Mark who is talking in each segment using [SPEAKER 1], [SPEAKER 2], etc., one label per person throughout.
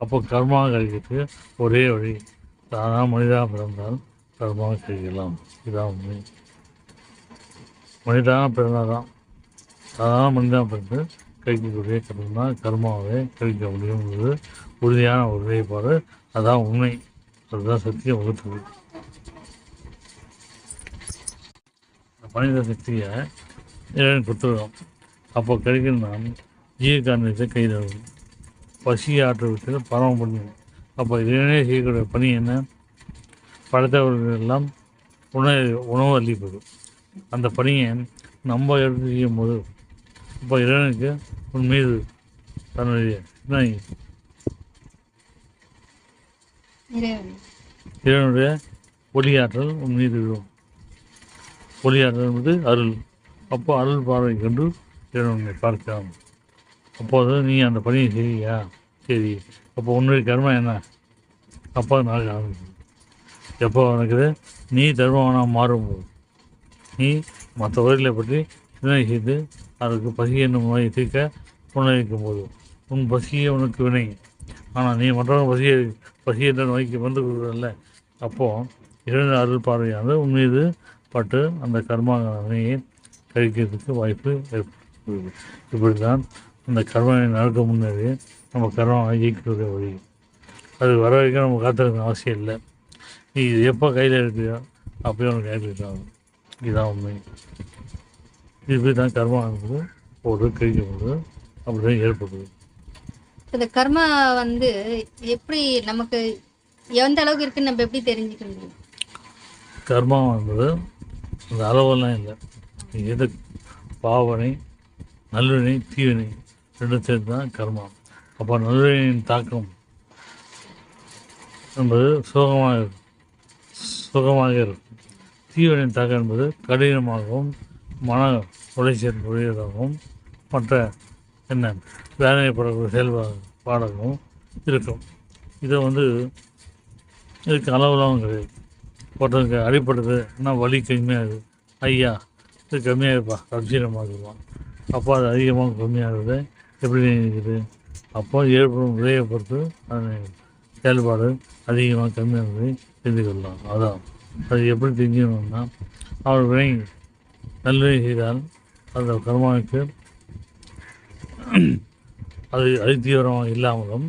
[SPEAKER 1] அப்போ கர்மா கழிக்கிறதுக்கு ஒரே வழி தானாக மனிதா பிறந்தால் கர்மா கழிக்கலாம். இதான் உண்மை. மனிதனாக பிறந்தாதான் சாதாரண பிறந்து கழிக்கக்கூடிய கர்மம் தான் கர்மாவை கழிக்க முடியுங்கிறது உறுதியான ஒரு நிலைப்பாடு. அதான் உண்மை. அதுதான் சக்தியை வகுத்தது. மனித சக்தியை இறைவன் கொடுத்துருக்கோம் அப்போ கிடைக்கணும்னா ஜீவகாரணத்தை கைது பசி ஆற்றுவதற்கு பரம பண்ணும் அப்போ இறைவனே செய்யக்கூடிய பணி என்ன? படைத்தவர்கள் எல்லாம் உணவு உணவு அளிப்பது அந்த பணியை நம்ம எடுத்து செய்யும் போது இப்போ இறைவனுக்கு உன் மீது தன்னுடைய இறைவனுடைய ஒளியாற்றல் உன் மீது விழும். ஒளியாற்றல் என்பது அருள். அப்போ அருள் பார்வை கண்டு இறைவனை பார்க்கலாம். அப்போது நீ அந்த பணியை செய்யா சரி அப்போ உன்னுடைய கர்மம் என்ன? அப்போ நாளைக்கு ஆரம்பிக்கும் எப்போ நடக்குது? நீ தர்மவனாக மாறும்போது. நீ மற்ற உயிர்களை பற்றி வினை செய்து அதுக்கு பசி என்னும் நோயை தீர்க்க உணவிக்கும் போது உன் பசியே உனக்கு வினை. ஆனால் நீ மற்றவங்க பசியை பசி என்ற நோய்க்கு வந்து கொடுக்குறல்ல. அப்போது இரண்டு அருள் பார்வையானது உன் மீது பட்டு அந்த கர்மா வினையை கழிக்கிறதுக்கு வாய்ப்பு ஏற்படுகிறது இப்படி தான் அந்த கர்மாவை நடக்க முன்னாடி நம்ம கர்மாவை ஜெயிக்கக்கூடிய வழி அது வர வரைக்கும் நம்ம காத்திருக்க அவசியம் இல்லை. நீ இது எப்போ கையில் எடுக்கிறியோ அப்போயே உனக்கு கையில் இதுதான் உண்மை. இப்படி தான் கர்மா என்பது ஒரு கழிக்கப்படுது அப்படி தான் ஏற்படுது.
[SPEAKER 2] இந்த கர்மா வந்து எப்படி நமக்கு எந்த அளவுக்கு இருக்குன்னு நம்ம எப்படி தெரிஞ்சுக்க முடியும்?
[SPEAKER 1] கர்மா என்பது அந்த அளவெல்லாம் இல்லை. எது பாவனை நல்வினை தீவினை ரெண்டும் சேர்த்து தான் கர்மா. அப்போ நல்வினையின் தாக்கம் என்பது சுகமாக இருக்கும் சுகமாக இருக்கும். தீவினையின் தாக்கம் என்பது கடினமாகவும் மன உளைச்சல் உடையதாகவும் மற்ற என்ன வேதனைப்படக்கூடிய செயல்பாடாகவும் இருக்கும். இதை வந்து இதுக்கு அளவுலாம் கிடையாது. ஒருத்தருக்கு அடிப்படுது என்ன வலி கம்மியாகுது? ஐயா இது கம்மியாகுதுப்பா இருப்பான். அப்போ அது அதிகமாக கம்மியாகுது. எப்படி இருக்குது அப்போ ஏற்படும் விலையை பொறுத்து அதனை செயல்பாடு அதிகமாக கம்மியானதை தெரிந்து கொள்ளலாம். அதான். அது எப்படி தெரிஞ்சுக்கணும்னா அவர் வினை நல்வினை செய்தால் அந்த கர்மாவுக்கு அது அதிதீவிரமாக இல்லாமலும்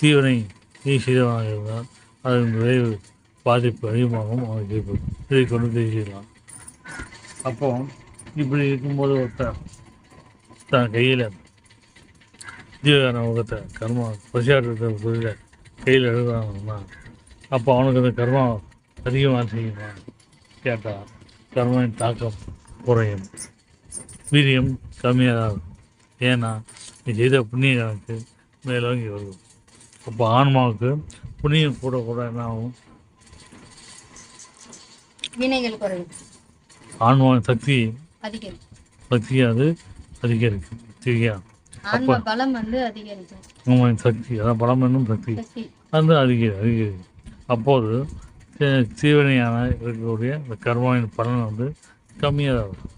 [SPEAKER 1] தீவினை நீ செய்தவனாக இருந்தால் அதன் விளைவு பாதிப்பு அதிகமாகவும் அவனுக்கு ஏற்படும். இதை கொண்டு தெரிஞ்சுக்கலாம் அப்போ இப்படி இருக்கும்போது ஒருத்தன் தன் கையில் ஜீவகான முகத்தை கர்மா பசியாற்றத்தை தொழில கையில் எடுக்கிறாங்கன்னா அப்போ அவனுக்கு அந்த கர்மா அதிகமாக செய்யுமா? கேட்டால் கர்மாவின் தாக்கம் குறையும். வீரியம் கம்மியாக தான் இருக்கும் ஏன்னா நீ செய்த புண்ணிய கணக்கு மேலோங்கி வருது. அப்போ ஆன்மாவுக்கு புண்ணியம் கூட கூட என்ன ஆகும்? ஆன்மாவின் சக்தி சக்தி அது அதிகரிக்கும். சரியா?
[SPEAKER 2] ஆன்ம பலம் வந்து அதிகரிக்கும்.
[SPEAKER 1] சக்தி. அதான் பலம் என்னும் சக்தி. அது அதிகரி அதிகரிக்கும் அப்போது தீவினையான இருக்கக்கூடிய இந்த கர்மாவின் பலன் வந்து கம்மியாக தான் வரும்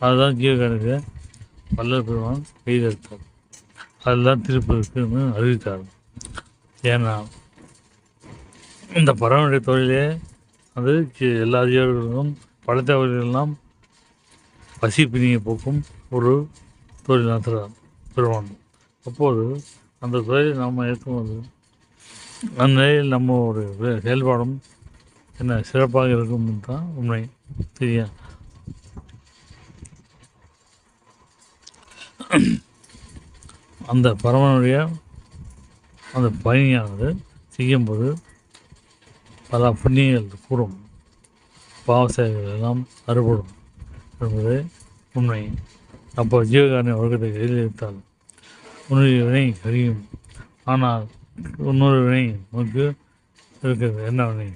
[SPEAKER 1] அதுதான் ஜீவகனுக்கு வல்லல் பெருமான் கைதெடுத்தார் அதுதான் திருப்பி இருக்குன்னு அறிவித்தார் ஏன்னா இந்த பறவனுடைய தொழிலே அது ஜி- எல்லா ஜீவர்களும் படைத்தவர்களெல்லாம் பசி பிணியை போக்கும் ஒரு தொழில் நடத்துகிறார் பெருமான். அப்போது அந்த தொழிலை நாம் ஏற்கும்போது அந்த நிலையில் நம்ம ஒரு செயல்பாடும் என்ன சிறப்பாக இருக்கும் தான் உண்மை. சரியா? அந்த பரமனுடைய அந்த பணியானது செய்யும்போது பல புண்ணியங்கள் கூடும். பாவ சேவைகள் எல்லாம் அறுபடும் என்பது உண்மை. அப்போ ஜீவகாரணி வர்க்கத்தை எதிர்த்தால் உன்னுடைய வினை கரியும் ஆனால் இன்னொரு வினை உனக்கு இருக்கிறது என்ன வினை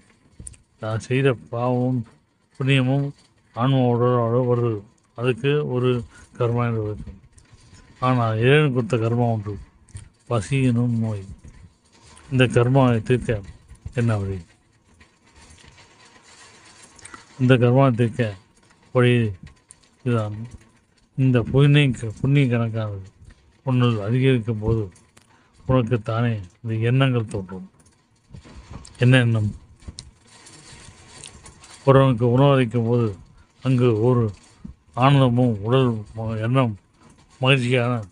[SPEAKER 1] நான் செய்த பாவமும் புண்ணியமும் ஆன்மாவோட வருது அதுக்கு ஒரு கர்மா என்று இருக்கும் ஆனால் இறைவன் கொடுத்த கர்மா ஒன்று பசி எனும் நோய். இந்த கர்மாவை தீர்க்க என்ன வழி இந்த கர்மாவை தீர்க்க வழி இதுதான். இந்த புண்ணிய புண்ணிய கணக்கானது உன்னுள் அதிகரிக்கும் போது உனக்கு தானே இந்த எண்ணங்கள் தோன்றும். என்ன எண்ணம்? ஒருவனுக்கு உணவளிக்கும் போது அங்கு ஒரு ஆனந்தமும் உடல் எண்ணம் மகிழ்ச்சியான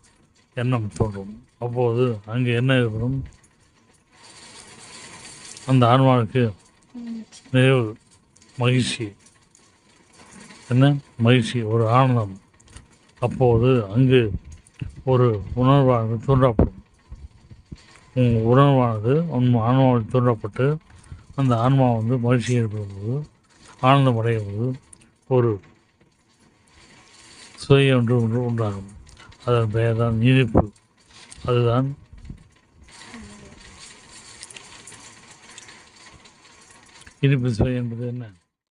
[SPEAKER 1] எண்ணம் தோன்றும். அப்போது அங்கு என்ன ஏற்படும்? அந்த ஆன்மாவுக்கு நிறைவு மகிழ்ச்சி. என்ன? மகிழ்ச்சி ஒரு ஆனந்தம். அப்போது அங்கு ஒரு உணர்வானது தூண்டப்படும் உங்கள் உணர்வானது உன் ஆன்மாவில் தூண்டப்பட்டு அந்த ஆன்மா வந்து மகிழ்ச்சி ஏற்படும்போது ஆனந்தம் அடையும் போது ஒரு சுவை ஒன்று ஒன்று உண்டாகும். அதன் பெயர் தான் இனிப்பு அதுதான் இனிப்பு சுவை என்பது என்ன?